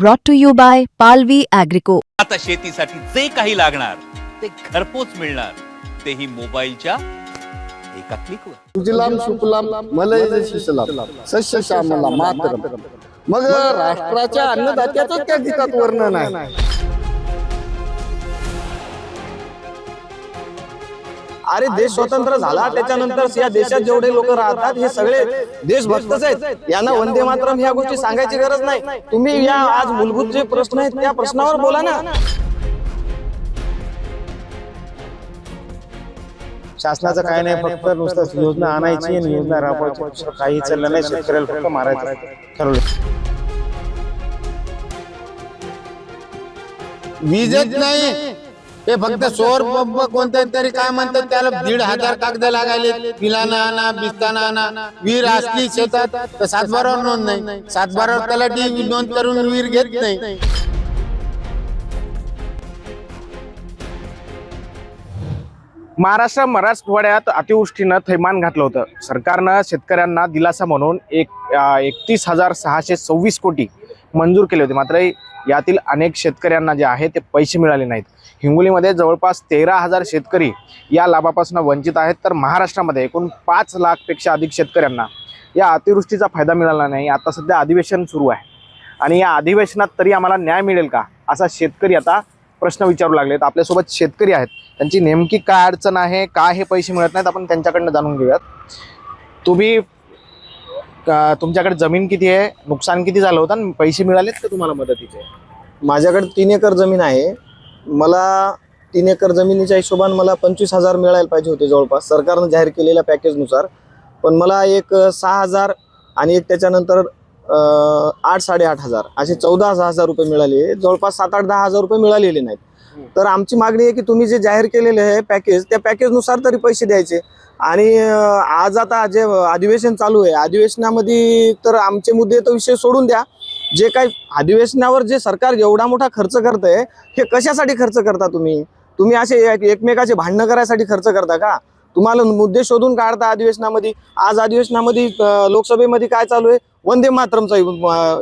brought to you by Palvi Agrico. आता शेतीसाठी जे काही लागणार ते घरपोच मिळणार. तेही मोबाईलच्या एका क्लिकवर सुजलाम सुफलाम मलय शिसलाम सस्य श्यामला मातरम. मग राष्ट्राच्या अन्नदात्याच त्या गीतात वर्णन आहे. अरे देश स्वतंत्र झाला त्याच्यानंतर या देशात जेवढे लोक राहतात हे सगळे देशभक्तच आहेत. यांना वंदे मातरम ह्या गोष्टी सांगायची गरज नाही. तुम्ही या आज मूलभूत जे प्रश्न आहेत त्या प्रश्नावर बोला ना. शासनाचं काय नाही फक्त नुसतं योजना आणायची आणि योजना राबवायची. दुसरं काही चाललं नाही शेतकऱ्याला फक्त मारायचं. ठरवलं. वीजच नाही. ते फक्त सौर पंप कोणत्या तरी काय म्हणतात त्याला दीड हजार कागद लागायले पिलाना आणा बिस्ताना आणा विहीर असली शेतात तर सातबारावर नोंद नाही. सातबारावर त्याला डी नोंद करून विहीर घेत नाही. महाराष्ट्र मराठवाड्यात अतिवृष्टीनं थैमान घातलं होतं. सरकारनं शेतकऱ्यांना दिलासा म्हणून एक एकतीस हजार सहाशे सव्वीस कोटी मंजूर केले होते. मात्र यातील अनेक शेतकऱ्यांना जे आहे ते पैसे मिळाले नाहीत. हिंगोलीमध्ये जवळपास तेरा हजार शेतकरी या लाभापासून वंचित आहेत. तर महाराष्ट्रामध्ये एकूण पाच लाखपेक्षा अधिक शेतकऱ्यांना या अतिवृष्टीचा फायदा मिळाला नाही. आता सध्या अधिवेशन सुरू आहे. आणि या अधिवेशनात तरी आम्हाला न्याय मिळेल का असा शेतकरी आता प्रश्न विचारू लागलेत. आपल्यासोबत शेतकरी आहेत. त्यांची नेमकी काय अडचण आहे का हे पैसे मिळत नाहीत आपण त्यांच्याकडनं जाणून घेऊयात. तुम्ही तुमच्याकडे जमीन किती आहे? नुकसान किती झालं होतं आणि पैसे मिळालेत का तुम्हाला मदतीचे? माझ्याकडे तीन एकर जमीन आहे. मला तीन एकर जमिनीच्या हिशोबाने मला पंचवीस हजार मिळायला पाहिजे होते जवळपास. सरकारनं जाहीर केलेल्या पॅकेजनुसार. पण मला एक सहा हजार आणि एक त्याच्यानंतर आठ साडेआठ हजार असे चौदा हजार रुपये मिळाले. जवळपास सात आठ दहा हजार रुपये मिळालेले नाहीत. तर आमची मागणी आहे की तुम्ही जे जाहीर केलेले आहे पॅकेज त्या पॅकेजनुसार तरी पैसे द्यायचे. आणि आज आता जे अधिवेशन चालू आहे अधिवेशनामध्ये तर आमचे मुद्दे तर विषय सोडून द्या. जे काही अधिवेशनावर जे सरकार एवढा मोठा खर्च करतंय हे कशासाठी खर्च करता तुम्ही? तुम्ही असे एकमेकाचे भांडणं करायसाठी खर्च करता का? तुम्हाला मुद्दे शोधून काढता अधिवेशनामध्ये. आज अधिवेशनामध्ये लोकसभेमध्ये काय चालू आहे? वंदे मातरमचा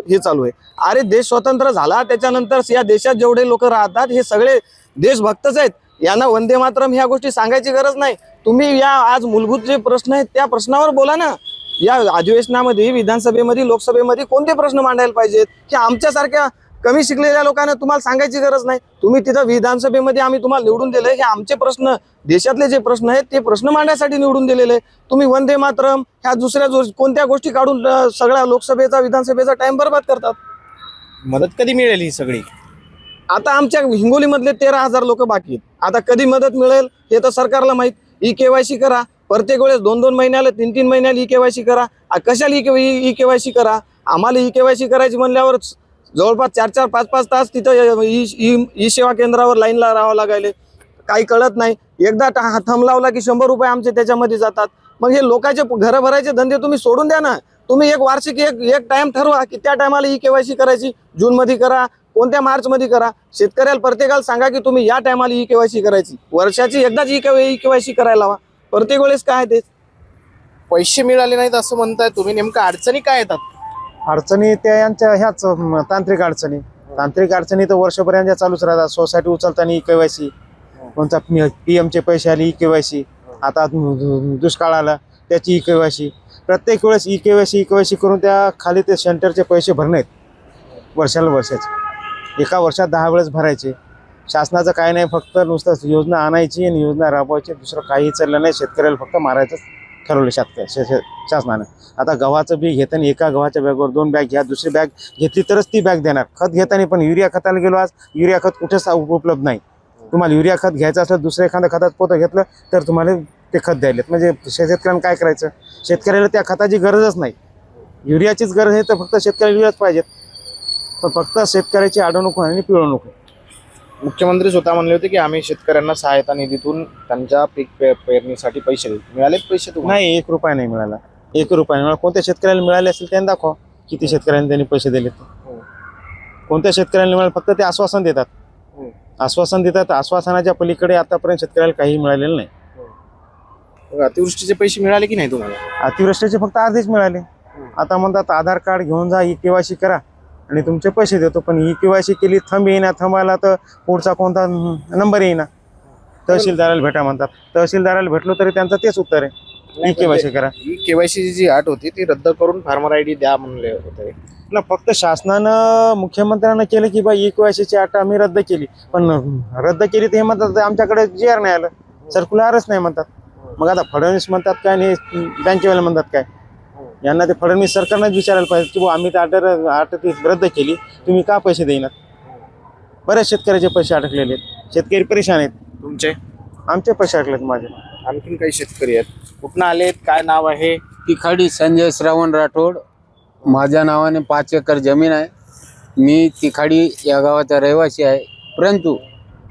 हे चालू आहे. अरे देश स्वतंत्र झाला त्याच्यानंतर या देशात जेवढे लोक राहतात हे सगळे देशभक्तच आहेत. यांना वंदे मातरम ह्या गोष्टी सांगायची गरज नाही. तुम्ही या आज मूलभूत जे प्रश्न आहेत त्या प्रश्नावर बोला ना. या अधिवेशनामध्ये विधानसभेमध्ये लोकसभेमध्ये कोणते प्रश्न मांडायला पाहिजेत? की आमच्यासारख्या कमी शिकलेल्या लोकांना तुम्हाला सांगायची गरज नाही. तुम्ही तिथं विधानसभेमध्ये आम्ही तुम्हाला निवडून दिलं हे आमचे प्रश्न देशातले जे प्रश्न आहेत ते प्रश्न मांडण्यासाठी निवडून दिलेले. तुम्ही वंदे मातरम ह्या दुसऱ्या जो कोणत्या गोष्टी काढून सगळ्या लोकसभेचा विधानसभेचा टाइम बरबाद करतात? मदत कधी मिळेल ही सगळी? आता आमच्या हिंगोलीमधले तेरा हजार लोक बाकी आहेत. आता कधी मदत मिळेल हे तर सरकारला माहीत. ई केवायसी करा. प्रत्येक वेळेस दोन दोन महिन्याला तीन तीन महिन्याला ई केवायसी करा. कशाला ई ई केवायसी करा? आम्हाला ई केवायसी करायची म्हणल्यावर जवळपास चार चार पाच पाच तास तिथं ई ई ई सेवा केंद्रावर लाईनला राहावं लागायले. काही कळत नाही. एकदा टा- हा थंब लावला की शंभर रुपये आमचे त्याच्यामध्ये जातात. मग हे लोकांचे घरं भरायचे धंदे तुम्ही सोडून द्या ना. तुम्ही एक वार्षिक एक एक टाइम ठरवा की त्या टायमाला ई केवायसी करायची. जूनमध्ये करा कोणत्या मार्चमध्ये करा. शेतकऱ्याला प्रत्येकाला सांगा की तुम्ही या टायमाला ई केवायसी करायची. वर्षाची एकदाच ई ई केवायसी करायला हवा प्रत्येक वेळेस काय ते? पैसे मिळाले नाहीत असं म्हणताय तुम्ही. नेमकं अडचणी काय येतात? अडचणी त्या यांच्या ह्याच तांत्रिक अडचणी. तांत्रिक अडचणी तर वर्षभर चालूच राहतात. सोसायटी उचलताना ई केवायसी कोणता पी एमचे पैसे आले ई केवायसी आता दुष्काळ आला त्याची ई केवायसी प्रत्येक वेळेस ई केवायसी ई केवायसी करून त्या खाली ते सेंटरचे पैसे भरणे वर्षाला वर्षाचे. एका वर्षात दहा वेळेस भरायचे. शासनाचं काय नाही फक्त नुसतं योजना आणायची आणि योजना राबवायची. दुसरं काही चाललं नाही. शेतकऱ्याला फक्त मारायचं ठरवलं शेतकऱ्या शासनानं. आता गव्हाचं बी घेताना एका गव्हाच्या बॅगवर दोन बॅग घ्या दुसरी बॅग घेतली तरच ती बॅग देणार. खत घेताना पण युरिया खताला गेलो आज. युरिया खत कुठेच उप- उपलब्ध नाही. तुम्हाला युरिया खत घ्यायचं असलं दुसऱ्या एखाद्या खतात पोतं घेतलं तर तुम्हाला ते खत द्यायलेत. म्हणजे शेतकऱ्यांना काय करायचं? शेतकऱ्याला त्या खताची गरजच नाही. युरियाचीच गरज आहे तर फक्त शेतकऱ्याला युरियाच पाहिजेत. पण फक्त शेतकऱ्याची अडवणूक आणि पिळवणूक मुख्यमंत्री स्वतः म्हणले होते की आम्ही शेतकऱ्यांना सहायता निधीतून त्यांच्या पीक पे- पेरणीसाठी पैसे देऊ. मिळालेत पैसे नाही एक रुपया नाही मिळाला. एक रुपया नाही मिळाला. कोणत्या शेतकऱ्याला मिळाले असेल त्यांनी दाखवा. किती शेतकऱ्यांनी त्यांनी पैसे दिले हो. कोणत्या शेतकऱ्यांना मिळाले? फक्त ते आश्वासन देतात. हो. आश्वासन देतात. आश्वासनाच्या पलीकडे आतापर्यंत शेतकऱ्याला काही मिळालेलं नाही. मग अतिवृष्टीचे पैसे मिळाले की नाही तुम्हाला? अतिवृष्टीचे फक्त अर्धेच मिळाले. आता म्हणतात आधार कार्ड घेऊन जा ई केवायसी करा आणि तुमचे पैसे देतो. पण ही केवायसी केली थंब येईना थंबायला तर पुढचा कोणता नंबर येईना. तहसीलदाराला भेटा म्हणतात. तहसीलदाराला भेटलो तरी त्यांचं तेच उत्तर आहे. ई केवायसी करा. ही केवायसी जी अट होती ती रद्द करून फार्मर आय डी द्या म्हणले होते. ना फक्त शासनानं मुख्यमंत्र्यांना केलं की बा केवायसीची अट आम्ही रद्द केली. पण रद्द केली तर हे म्हणतात आमच्याकडे जी आर नाही आलं. सर्क्युलरच नाही म्हणतात. मग आता फडणवीस म्हणतात काय आणि बँकेवाले म्हणतात काय? यांना ते फडणवीस सरकारनंच विचारायला पाहिजे की बुवा आम्ही तर अट अट ती रद्द केली. तुम्ही का पैसे देईनात? बऱ्याच शेतकऱ्याचे पैसे अडकलेले आहेत. शेतकरी परेशान आहेत. तुमचे? आमचे पैसे अडकलेत माझे. आणखीन काही शेतकरी आहेत? कुठनं आलेत? काय नाव आहे? तिखाडी संजय श्रावण राठोड. माझ्या नावाने पाच एकर जमीन आहे. मी तिखाडी या गावाचा रहिवासी आहे. परंतु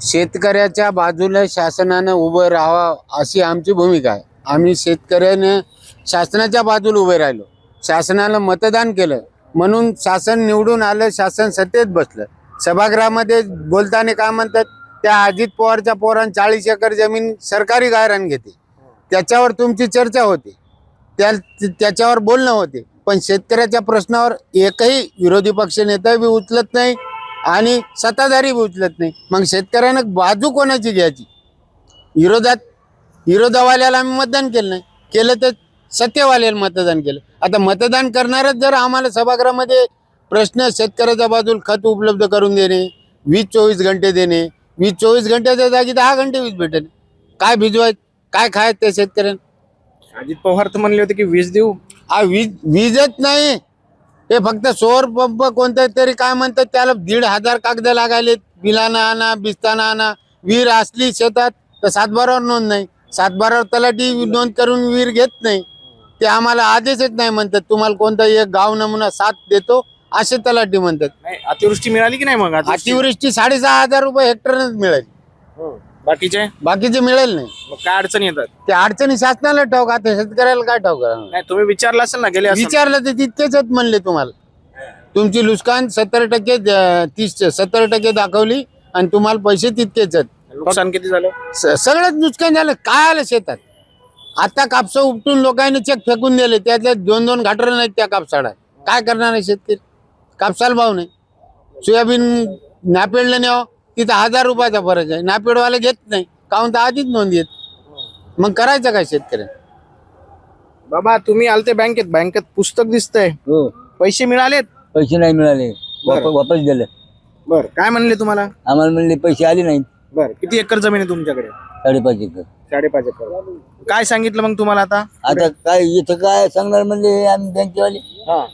शेतकऱ्याच्या बाजूला शासनानं उभं राहावं अशी आमची भूमिका आहे. आम्ही शेतकऱ्याने शासनाच्या बाजूला उभे राहिलो. शासनाला मतदान केलं. म्हणून शासन निवडून आलं शासन सत्तेत बसलं. सभागृहामध्ये बोलताना काय म्हणतात त्या अजित पवारच्या पोरान चाळीस एकर जमीन सरकारी गायरान घेते त्याच्यावर तुमची चर्चा होती. त्या त्याच्यावर बोलणं होते. पण शेतकऱ्याच्या प्रश्नावर एकही विरोधी पक्ष नेता बी उचलत नाही आणि सत्ताधारी बी उचलत नाही. मग शेतकऱ्यानं बाजू कोणाची घ्यायची? विरोधात विरोधावाल्याला आम्ही मतदान केलं नाही. केलं तर सत्यवाल्याला मतदान केलं. आता मतदान करणारच जर आम्हाला सभागृहामध्ये प्रश्न शेतकऱ्याच्या बाजूला खत उपलब्ध करून देणे वीज चोवीस घंटे देणे वीज चोवीस घंट्याच्या जागी दहा घंटे वीज भेटेल काय भिजवाय काय खायचं त्या शेतकऱ्यांना? अजित पवार तर म्हणले होते की वीज देऊ. हा वीज वीजच नाही. हे फक्त सौर पंप कोणत्या तरी काय म्हणतात त्याला दीड हजार कागद लागायले बिलाना आणा बिस्ताना आणा. विहीर असली शेतात तर सातबारावर नोंद नाही. सातबारावर तलाठी नोंद करून विहीर घेत नाही. ते आम्हाला आदेशच नाही म्हणतात. तुम्हाला कोणता एक गाव नमुना साथ देतो असे तलाठी म्हणतात. नाही अतिवृष्टी मिळाली की नाही मग? अतिवृष्टी? अतिवृष्टी साडेसहा हजार रुपये हेक्टरनच मिळेल. हो. बाकीचे? बाकीचे मिळेल नाही. मग काय अडचणी येतात? ते अडचणी शासनाला ठाऊक आता शेतकऱ्याला काय ठाऊक राहणार? नाही तुम्ही विचारलं असेल ना गेले असेल. विचारलं तर तितकेच आहेत म्हणले तुम्हाला. तुमची लुस्कान सत्तर टक्के तीस सत्तर टक्के दाखवली आणि तुम्हाला पैसे तितकेच आहेत. नुकसान किती झालं? स- सगळंच नुकसान झालं. काय आलं शेतात? आता कापसं उपटून लोकांनी चेक फेकून दिले. त्यातल्या दोन दोन घाटर नाहीत त्या कापसाला. काय करणार आहे शेतकरी? कापसाला भाव नाही. सोयाबीन नापेडला न्यावं तिथं हजार रुपयाचा फरक आहे. नापेडवाले घेत नाही. काहून तर आधीच नोंद येत. मग करायचं काय शेतकऱ्या बाबा तुम्ही आलते बँकेत. बँकेत पुस्तक दिसतंय. हो. पैसे मिळालेत? पैसे नाही मिळाले. वाप- बरं. वापस दिले बर. काय म्हणले तुम्हाला? आम्हाला म्हणले पैसे आले नाहीत. बर. किती एकर जमीन आहे तुमच्याकडे? साडेपाच एकर. साडेपाच एकर. काय सांगितलं मग तुम्हाला आता? आता काय इथं काय सांगणार म्हणले आम्ही बँकेवाले? हा.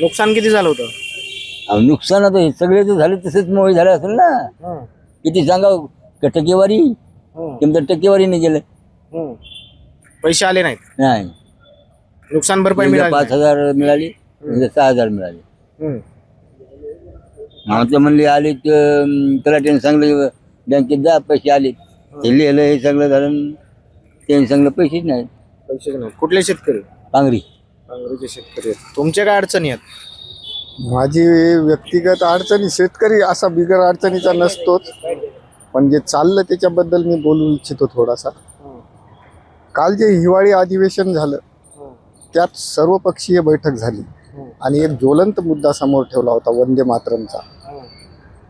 नुकसान किती झालं होतं? नुकसान आता हे सगळे तर झाले तसेच मोहे झाले असेल ना. किती सांगा टक्केवारी? तुमचं टक्केवारी नाही गेलं पैसे आले नाहीत. नाही. नुकसान भरपाई एकदा मिळाली पाच हजार मिळाली एकदा सहा हजार मिळाले. हम्म. आमचं म्हणले आले त्याला त्यांनी सांगलं बँकेत जा पैसे आले. हे. लिहिलं हे सगळं झालं त्यांनी सांगलं पैसेच नाही पैसेच नाही कुठले शेतकरी? पांगरी. काँग्रेसचे शेतकरी आहेत. तुमच्या काय अडचणी आहेत? माझी व्यक्तिगत अडचणी शेतकरी असा बिगर अडचणीचा नसतोच. पण जे चाललं त्याच्याबद्दल मी बोलू इच्छितो थोडासा. काल जे हिवाळी अधिवेशन झालं त्यात सर्वपक्षीय बैठक झाली. आणि एक ज्वलंत मुद्दा समोर ठेवला होता वंदे मातरमचा.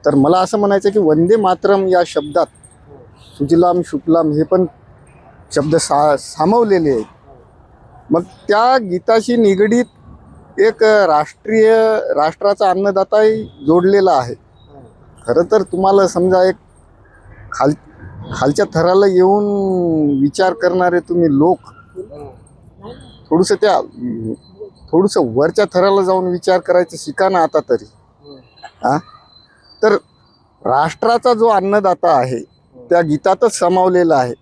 तर मला असं म्हणायचं की वंदे मातरम या शब्दात सुजलाम शुक्लाम हे पण शब्द सा सामावलेले आहेत. मग त्या गीताशी निगडीत एक राष्ट्रीय राष्ट्राचा अन्नदाताही जोडलेला आहे. खरं तर तुम्हाला समजा एक खाल खालच्या थराला येऊन विचार करणारे तुम्ही लोक थोडंसं त्या थोडंसं वरच्या थराला जाऊन विचार करायचं शिका ना आता तरी. हा तर राष्ट्राचा जो अन्नदाता आहे त्या गीतातच सामावलेला आहे.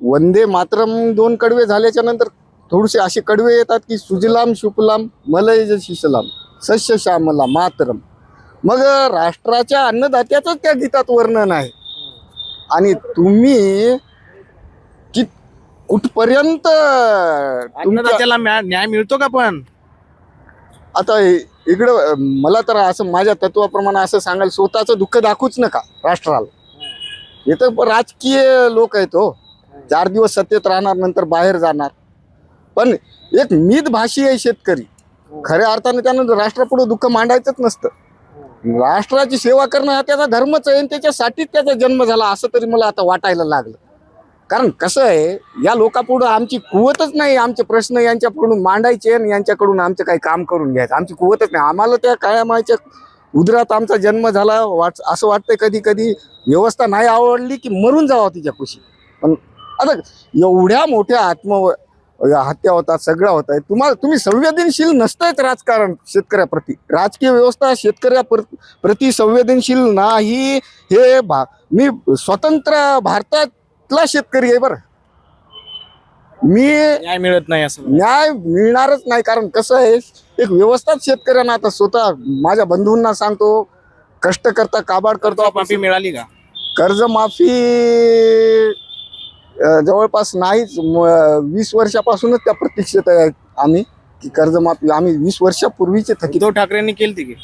वंदे मातरम दोन कडवे झाल्याच्यानंतर थोडेसे असे कडवे येतात की सुजलाम शुक्लाम मलय शिशलाम सस्य श्यामला मातरम. मग राष्ट्राच्या अन्नदात्याचंच त्या गीतात वर्णन आहे. आणि तुम्ही कि कुठपर्यंत अन्नदात्याला म्या- न्याय मिळतो का पण? आता इकडं मला तर असं माझ्या तत्वाप्रमाणे असं सांगायला स्वतःचं दुःख दाखवूच नका राष्ट्राला. हे तर राजकीय लोक आहेत हो. चार दिवस सत्तेत राहणार नंतर बाहेर जाणार. पण एक मित भाषी आहे शेतकरी. खऱ्या अर्थाने त्यानं राष्ट्रापुढे दुःख मांडायचंच नसतं. राष्ट्राची सेवा करणं हा त्याचा धर्मच आहे आणि त्याच्यासाठीच त्याचा जन्म झाला असं तरी मला आता वाटायला लागलं. कारण कसं आहे या लोकांपुढं आमची कुवतच नाही आमचे प्रश्न यांच्याकडून मांडायचे आणि यांच्याकडून आमचं काही काम करून घ्यायचं. आमची कुवतच नाही. आम्हाला त्या काळ्या उदरात आमचा जन्म झाला वाट असं वाटतंय कधी कधी व्यवस्था नाही आवडली की मरून जावं तिच्या कुशी पण आता एवढ्या मोठ्या आत्म हत्या होतात सगळं होत. आहे तुम्हाला तुम्ही संवेदनशील नसतायच राजकारण शेतकऱ्याप्रती. राजकीय व्यवस्था शेतकऱ्या प्र- प्रति संवेदनशील नाही. हे भा मी स्वतंत्र भारतातला शेतकरी आहे बरं. मी न्याय मिळत नाही असं न्याय मिळणारच नाही. कारण कसं आहे एक व्यवस्थाच शेतकऱ्यांना आता स्वतः माझ्या बंधूंना सांगतो कष्ट करता काबाड करतो. माफी मिळाली का? कर्जमाफी जवळपास नाहीच वीस वर्षापासूनच त्या प्रतीक्षेत आहे आम्ही की कर्जमाफी आम्ही वीस वर्षापूर्वीचे थकीत. उद्धव ठाकरेंनी केली की?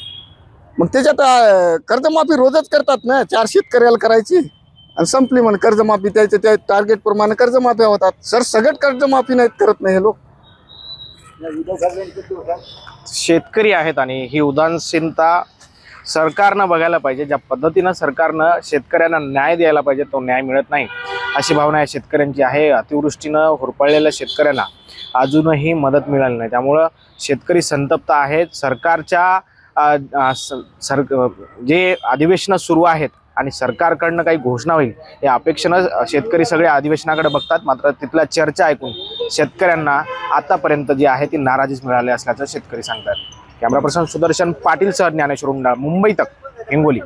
मग त्याच्यात कर्जमाफी रोजच करतात ना चार शेतकऱ्याला करायची? आणि संपली म्हण कर्जमाफी त्याच्या त्या टार्गेट प्रमाणे कर्जमाफ्या होतात. सर सगळं कर्जमाफी नाहीत करत नाही हे लोक? शेतकरी आहेत आणि ही उदासीनता सरकारनं बघायला पाहिजे ज्या पद्धतीनं सरकारनं शेतकऱ्यांना न्याय द्यायला पाहिजे तो न्याय मिळत नाही. अशी भावना या शेतकऱ्यांची आहे. अतिवृष्टीनं होरपळलेल्या शेतकऱ्यांना अजूनही मदत मिळाली नाही. त्यामुळं शेतकरी संतप्त आहेत. सरकारच्या स- सर जे अधिवेशनं सुरू आहेत आणि सरकारकडनं काही घोषणा होईल या अपेक्षेनं शेतकरी सगळे अधिवेशनाकडे बघतात. मात्र तिथल्या चर्चा ऐकून शेतकऱ्यांना आतापर्यंत जी आहे ती नाराजीच मिळाली असल्याचं शेतकरी सांगतात. Camera person Sudarshan Patil sir Dnyaneshwar Hunda Mumbai Tak Hingoli.